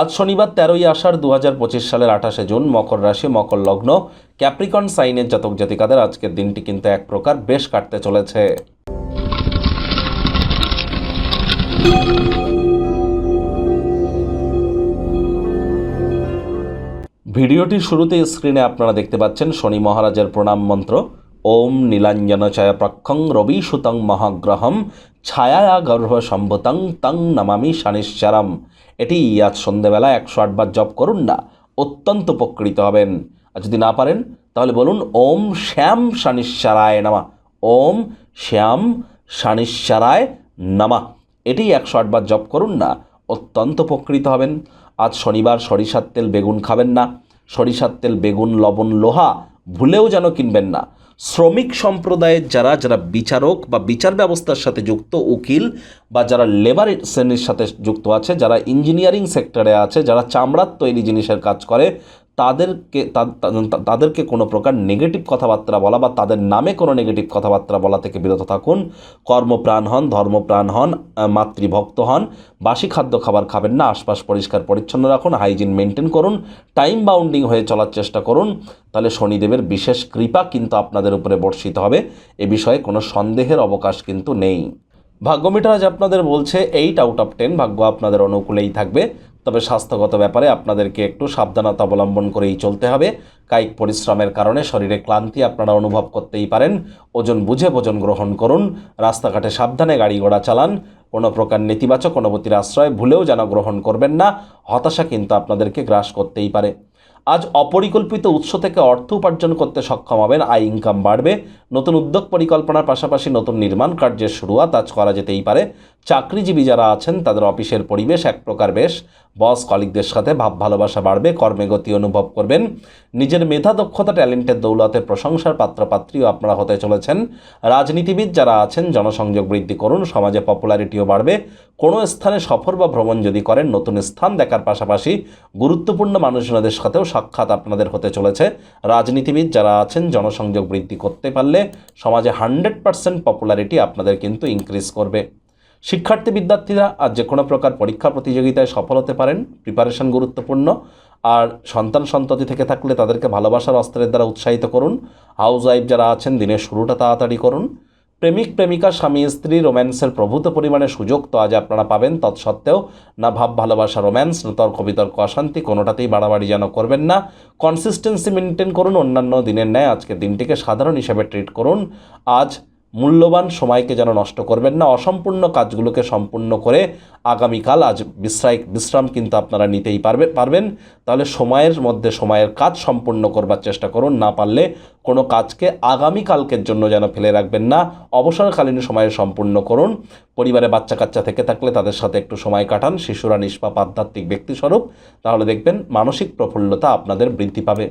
আজ শনিবার তেরোই আষাঢ় দু হাজার পঁচিশ সালের আঠাশে জুন মকর রাশি, মকর লগ্ন, ক্যাপ্রিকন সাইনের জাতক জাতিকাদের আজকের দিনটি কিন্তু এক প্রকার বেশ কাটতে চলেছে। ভিডিওটির শুরুতে স্ক্রিনে আপনারা দেখতে পাচ্ছেন শনি মহারাজের প্রণাম মন্ত্র। ওম নীলাঞ্জন ছায়া প্রক্ষং রবি সুতং মহাগ্রহম ছায়া গর্ভ সম্ভতং তং নমামি শানিশ্চারম। এটি আজ সন্ধেবেলা একশো আটবার জপ করুন না, অত্যন্ত উপকৃত হবেন। আর যদি না পারেন, তাহলে বলুন ওম শ্যাম শানিশ্চারায় নামা। ওম শ্যাম শানিশ্চারায় নামা। এটি একশো আটবার জপ করুন না, অত্যন্ত উপকৃত হবেন। আজ শনিবার সরিষার তেল বেগুন খাবেন না। সরিষার তেল বেগুন, লবণ, লোহা ভুলেও যেন কিনবেন না। শ্রমিক সম্প্রদায়ের যারা যারা বিচারক বা বিচার ব্যবস্থার সাথে যুক্ত, উকিল বা যারা লেবার শ্রেণির সাথে যুক্ত আছে, যারা ইঞ্জিনিয়ারিং সেক্টরে আছে, যারা চামড়ার তৈরি জিনিসের কাজ করে তাদেরকে তাদেরকে কোনো প্রকার নেগেটিভ কথাবার্তা বলা বা তাদের নামে কোনো নেগেটিভ কথাবার্তা বলা থেকে বিরত থাকুন। কর্মপ্রাণ হন, ধর্মপ্রাণ হন মাতৃভক্ত হন, বাসি খাদ্য খাবার খাবেন না, আশপাশ পরিষ্কার পরিচ্ছন্ন রাখুন হাইজিন মেনটেন করুন টাইম বাউন্ডিং হয়ে চলার চেষ্টা করুন। তাহলে শনিদেবের বিশেষ কৃপা কিন্তু আপনাদের উপরে বর্ষিত হবে। এ বিষয়ে কোনো সন্দেহের অবকাশ কিন্তু নেই। ভাগ্যমিটার আজ আপনাদের বলছে এইট আউট অফ টেন ভাগ্য আপনাদের অনুকূলেই থাকবে। তবে স্বাস্থ্যগত ব্যাপারে আপনাদেরকে একটু সাবধানতা অবলম্বন করেই চলতে হবে। কায়িক পরিশ্রমের কারণে শরীরে ক্লান্তি আপনারা অনুভব করতেই পারেন। ওজন বুঝে ভোজন গ্রহণ করুন। রাস্তাঘাটে সাবধানে গাড়ি ঘোড়া চালান। কোনো প্রকার নেতিবাচক অনুভূতির আশ্রয় ভুলেও যেন গ্রহণ করবেন না। হতাশা কিন্তু আপনাদেরকে গ্রাস করতেই পারে। আজ অপরিকল্পিত উৎস থেকে অর্থ উপার্জন করতে সক্ষম হবেন। আয় ইনকাম বাড়বে। নতুন উদ্যোগ পরিকল্পনার পাশাপাশি নতুন নির্মাণ কার্যের শুরুয়াত আজ করা যেতেই পারে। চাকরিজীবী যারা আছেন, তাদের অফিসের পরিবেশ এক প্রকার বেশ। বস কলিগদের সাথে ভাব ভালোবাসা বাড়বে, কর্মে গতি অনুভব করবেন। নিজের মেধা, দক্ষতা, ট্যালেন্টের দৌলতে প্রশংসার পাত্রপাত্রীও আপনারা হতে চলেছেন। রাজনীতিবিদ যারা আছেন, জনসংযোগ বৃদ্ধি করুন, সমাজে পপুলারিটিও বাড়বে। কোনো স্থানে সফর বা ভ্রমণ যদি করেন, নতুন স্থান দেখার পাশাপাশি গুরুত্বপূর্ণ মানুষজনদের সাথেও সাক্ষাৎ আপনাদের হতে চলেছে। রাজনীতিবিদ যারা আছেন, জনসংযোগ বৃদ্ধি করতে পারলে সমাজে হান্ড্রেড পার্সেন্ট পপুলারিটি আপনাদের কিন্তু ইনক্রিজ করবে। শিক্ষার্থী বিদ্যার্থীরা আর যে কোনো প্রকার পরীক্ষা প্রতিযোগিতায় সফল হতে পারেন প্রিপারেশন গুরুত্বপূর্ণ, আর সন্তান সন্ততি থেকে থাকলে তাদেরকে ভালোবাসার অস্ত্রের দ্বারা উৎসাহিত করুন। হাউস ওয়াইফ যারা আছেন, দিনের শুরুটা তাড়াতাড়ি করুন। প্রেমিক, প্রেমিকা, স্বামী, স্ত্রী, রোম্যান্সের প্রভূত পরিমাণে সুযোগ তো আজ আপনারা পাবেন। তৎসত্ত্বেও না ভাব, ভালোবাসা, রোম্যান্স, না তর্ক, বিতর্ক, অশান্তি কোনোটাতেই বাড়াবাড়ি যেন করবেন না। কনসিস্টেন্সি মেনটেন করুন। অন্যান্য দিনের ন্যায় আজকের দিনটিকে সাধারণ হিসেবে ট্রিট করুন। আজ মূল্যবান সময়কে যেন নষ্ট করবেন না, অসম্পূর্ণ কাজগুলোকে সম্পূর্ণ করে আগামীকাল আজ বিশ্রায় বিশ্রাম কিন্তু আপনারা নিতেই পারবে পারবেন। তাহলে সময়ের মধ্যে সময়ের কাজ সম্পূর্ণ করবার চেষ্টা করুন, না পারলে কোনো কাজকে আগামীকালকের জন্য যেন ফেলে রাখবেন না। অবসরকালীন সময়ে সম্পূর্ণ করুন। পরিবারে বাচ্চা কাচ্চা থেকে থাকলে তাদের সাথে একটু সময় কাটান। শিশুরা নিষ্পাপ, আধ্যাত্মিক ব্যক্তিস্বরূপ। তাহলে দেখবেন মানসিক প্রফুল্লতা আপনাদের বৃদ্ধি পাবে।